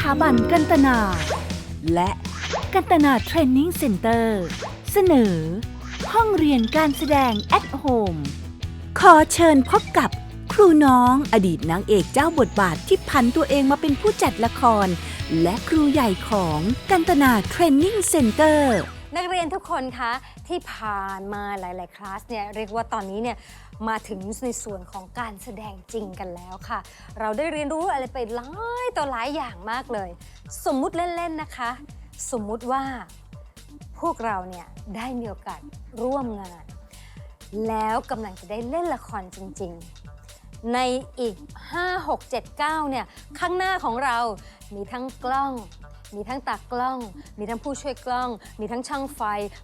ถาบันกันตนา และกันตนาเทรนนิ่งเซ็นเตอร์เสนอ ห้องเรียนการแสดง at home ขอเชิญพบกับครูน้องอดีตนางเอกเจ้าบทบาทที่พันตัวเองมาเป็นผู้จัดละคร และครูใหญ่ของกันตนาเทรนนิ่งเซ็นเตอร์ นักเรียนทุกคนคะที่ผ่านมาหลาย ๆ คลาสเนี่ยเรียกว่าตอนนี้เนี่ยมาถึงในส่วนของการแสดงจริงกันแล้วค่ะ เราได้เรียนรู้อะไรไปหลายต่อหลายอย่างมากเลย สมมุติเล่น ๆ นะคะ สมมุติว่าพวกเราเนี่ยได้มีโอกาสร่วมงาน แล้วกำลังจะได้เล่นละครจริง ๆ ในอีก 5 6 7 9เนี่ยข้างหน้าของเรามีทั้งกล้อง มีทั้งตากล้อง มีทั้งผู้ช่วยกล้อง มีทั้งช่างไฟ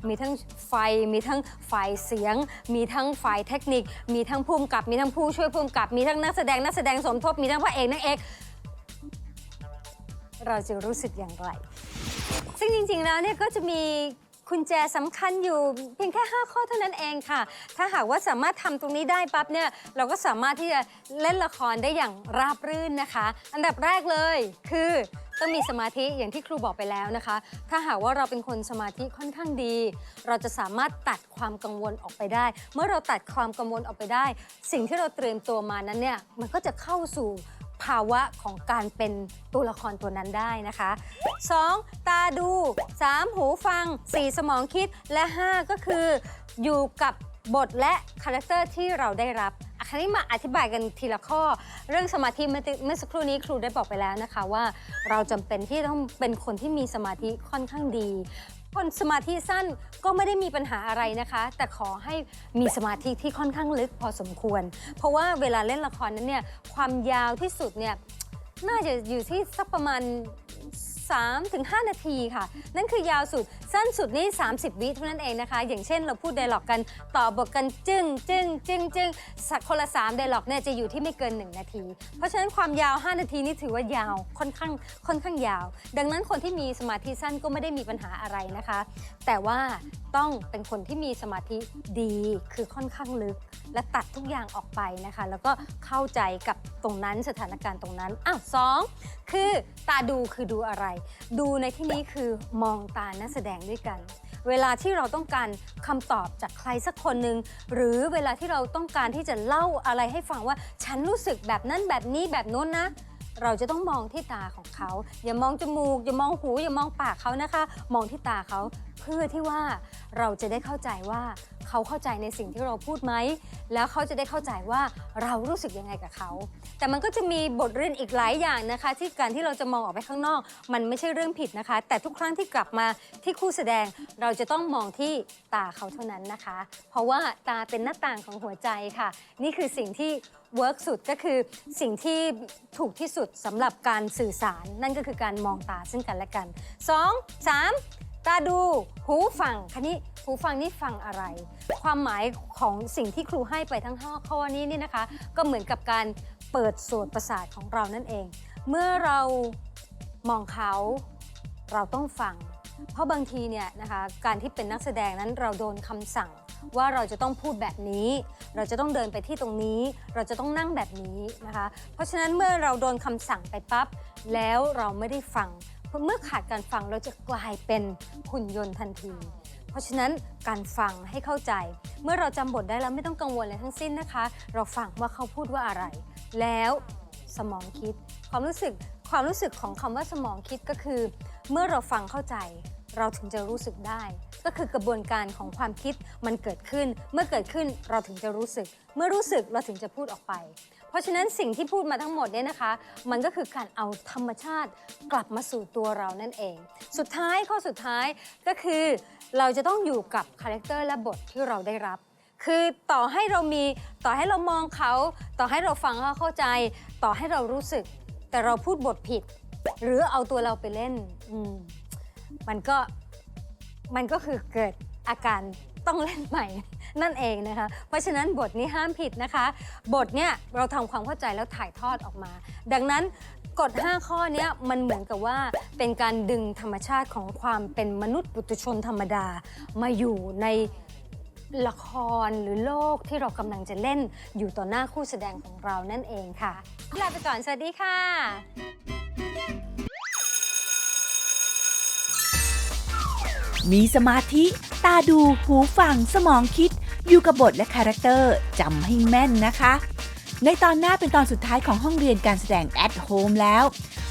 มีทั้งไฟ มีทั้งฝ่ายเสียง มีทั้งฝ่ายเทคนิค มีทั้งผู้กำกับ มีทั้งผู้ช่วยผู้กำกับ มีทั้งนักแสดงนักแสดงสมทบ มีทั้งพระเอกนางเอก เราจะรู้สึกอย่างไร ซึ่งจริงๆ แล้วเนี่ยก็จะมีกุญแจสำคัญอยู่เพียงแค่ 5 ข้อเท่านั้นเองค่ะ ถ้าหากว่าสามารถทำตรงนี้ได้ปั๊บเนี่ยเราก็สามารถที่จะเล่นละครได้อย่างราบรื่นนะคะ อันดับแรกเลยคือ ต้องมีสมาธิอย่างที่ครูบอกไปแล้วนะคะ ถ้าหากว่าเราเป็นคนสมาธิค่อนข้างดี เราจะสามารถตัดความกังวลออกไปได้ เมื่อเราตัดความกังวลออกไปได้ สิ่งที่เราเตรียมตัวมานั้นเนี่ยมันก็จะเข้าสู่ภาวะของการเป็นตัวละครตัวนั้นได้นะคะ 2. ตาดู 3. หูฟัง 4. สมองคิดและ 5 ก็คือ อยู่กับบทและคาแรคเตอร์ที่เราได้รับอะคราวนี้มาอธิบายกันทีละข้อ เรื่องสมาธิเมื่อเมื่อสักครู่นี้ครูได้บอกไปแล้วนะคะว่า เราจำเป็นที่ต้องเป็นคนที่มีสมาธิค่อนข้างดี คนสมาธิสั้นก็ไม่ได้มีปัญหาอะไรนะคะ แต่ขอให้มีสมาธิที่ค่อนข้างลึกพอสมควร เพราะว่าเวลาเล่นละครนั้นเนี่ยความยาวที่สุดเนี่ยน่าจะอยู่ที่สักประมาณ 3-5นาทีค่ะ นั่นคือยาวสุด สั้นสุดนี่ 30 วิเท่านั้นเองนะคะ อย่างเช่นเราพูดไดร็อกกันต่อบทกันจึ้งจึ้งจึ้งจึ้งสักคนละ3ไดร็อกเนี่ยจะอยู่ที่ไม่เกิน 1 นาที เพราะฉะนั้นความยาว 5 นาทีนี่ถือว่ายาวค่อนข้างค่อนข้างยาว ดังนั้นคนที่มีสมาธิสั้นก็ไม่ได้มีปัญหาอะไรนะคะ แต่ว่าต้องเป็นคนที่มีสมาธิดีคือค่อนข้างลึก และตัดทุกอย่างออกไปนะคะ แล้วก็เข้าใจกับตรงนั้นสถานการณ์ตรงนั้นอ้าวสองคือตาดูคือดูอะไร ดูในที่นี้คือมองตานักแสดงด้วยกัน เวลาที่เราต้องการคำตอบจากใครสักคนหนึ่งหรือเวลาที่เราต้องการที่จะเล่าอะไรให้ฟังว่า ฉันรู้สึกแบบนั้นแบบนี้แบบโน้นนะ เราจะต้องมองที่ตาของเขา อย่ามองจมูก อย่ามองหู อย่ามองปากเขานะคะ มองที่ตาเขา เพื่อที่ว่าเราจะได้เข้าใจว่าเขาเข้าใจในสิ่งที่เราพูดไหม แล้วเขาจะได้เข้าใจว่าเรารู้สึกยังไงกับเขา แต่มันก็จะมีบทเรียนอีกหลายอย่างนะคะ ที่การที่เราจะมองออกไปข้างนอก มันไม่ใช่เรื่องผิดนะคะ แต่ทุกครั้งที่กลับมาที่คู่แสดงเราจะต้องมองที่ตาเขาเท่านั้นนะคะ เพราะว่าตาเป็นหน้าต่างของหัวใจค่ะ นี่คือสิ่งที่เวิร์กสุดก็คือสิ่งที่ถูกที่สุดสำหรับการสื่อสาร นั่นก็คือการมองตาซึ่งกันและกัน 2 3 ตาดูหูฟังคันนี้หูฟังนี่ฟังอะไร ความหมายของสิ่งที่ครูให้ไปทั้งห้าข้อนี้นี่นะคะ ก็เหมือนกับการเปิดโสตประสาทของเรานั่นเอง เมื่อเรามองเขาเราต้องฟัง เพราะบางทีเนี่ยนะคะการที่เป็นนักแสดงนั้นเราโดนคำสั่ง ว่าเราจะต้องพูดแบบนี้ เราจะต้องเดินไปที่ตรงนี้ เราจะต้องนั่งแบบนี้นะคะ เพราะฉะนั้นเมื่อเราโดนคำสั่งไปปั๊บแล้วเราไม่ได้ฟัง เมื่อขาดการฟังเราจะกลายเป็นหุ่นยนต์ทันที เพราะฉะนั้นการฟังให้เข้าใจ เมื่อเราจำบทได้แล้วไม่ต้องกังวลอะไรทั้งสิ้นนะคะ เราฟังว่าเขาพูดว่าอะไร แล้วสมองคิด ความรู้สึกความรู้สึกของคำว่าสมองคิดก็คือ เมื่อเราฟังเข้าใจ เราถึงจะรู้สึกได้ ก็คือกระบวนการของความคิดมันเกิดขึ้น เมื่อเกิดขึ้นเราถึงจะรู้สึก เมื่อรู้สึกเราถึงจะพูดออกไป เพราะฉะนั้นสิ่งที่พูดมาทั้งหมดเนี่ยนะคะ มันก็คือการเอาธรรมชาติกลับมาสู่ตัวเรานั่นเอง สุดท้ายข้อสุดท้ายก็คือเราจะต้องอยู่กับคาแรคเตอร์และบทที่เราได้รับคือต่อให้เรามีต่อให้เรามองเขา ต่อให้เราฟังเขาเข้าใจ ต่อให้เรารู้สึก แต่เราพูดบทผิด หรือเอาตัวเราไปเล่น อืม มันก็มันก็คือเกิดอาการต้องเล่นใหม่ นั่นเองนะคะ เพราะฉะนั้นบทนี้ห้ามผิดนะคะ บทเนี่ยเราทำความเข้าใจแล้วถ่ายทอดออกมา ดังนั้นกฎ 5 ข้อเนี้ยมันเหมือนกับว่าเป็นการดึงธรรมชาติของความเป็นมนุษย์ปุถุชนธรรมดา มาอยู่ในละครหรือโลกที่เรากำลังจะเล่นอยู่ต่อหน้าคู่แสดงของเรานั่นเองค่ะลาไปก่อน สวัสดีค่ะ มีสมาธิตาดูหูฟังสมองคิด อยู่กับบทและคาแรคเตอร์จำให้แม่นนะคะ ในตอนหน้าเป็นตอนสุดท้ายของห้องเรียนการแสดง at home แล้ว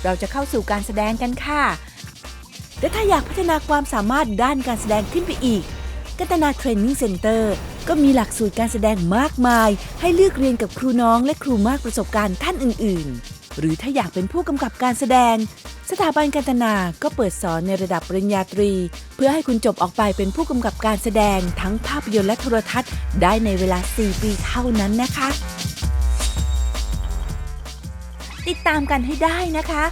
เราจะเข้าสู่การแสดงกันค่ะและถ้าอยากพัฒนาความสามารถด้านการแสดงขึ้นไปอีก กัตนาเทรนนิ่งเซ็นเตอร์ก็มีหลักสูตรการแสดงมากมาย ให้เลือกเรียนกับครูน้องและครูมากประสบการณ์ท่านอื่น ๆ หรือถ้าอยากเป็นผู้กำกับการแสดง สถาบันกัตนา ก็เปิดสอนในระดับปริญญาตรี เพื่อให้คุณจบออกไปเป็นผู้กำกับการแสดงทั้งภาพยนตร์และโทรทัศน์ ได้ในเวลา 4 ปีเท่านั้นนะคะ ติดตามกันให้ได้นะคะ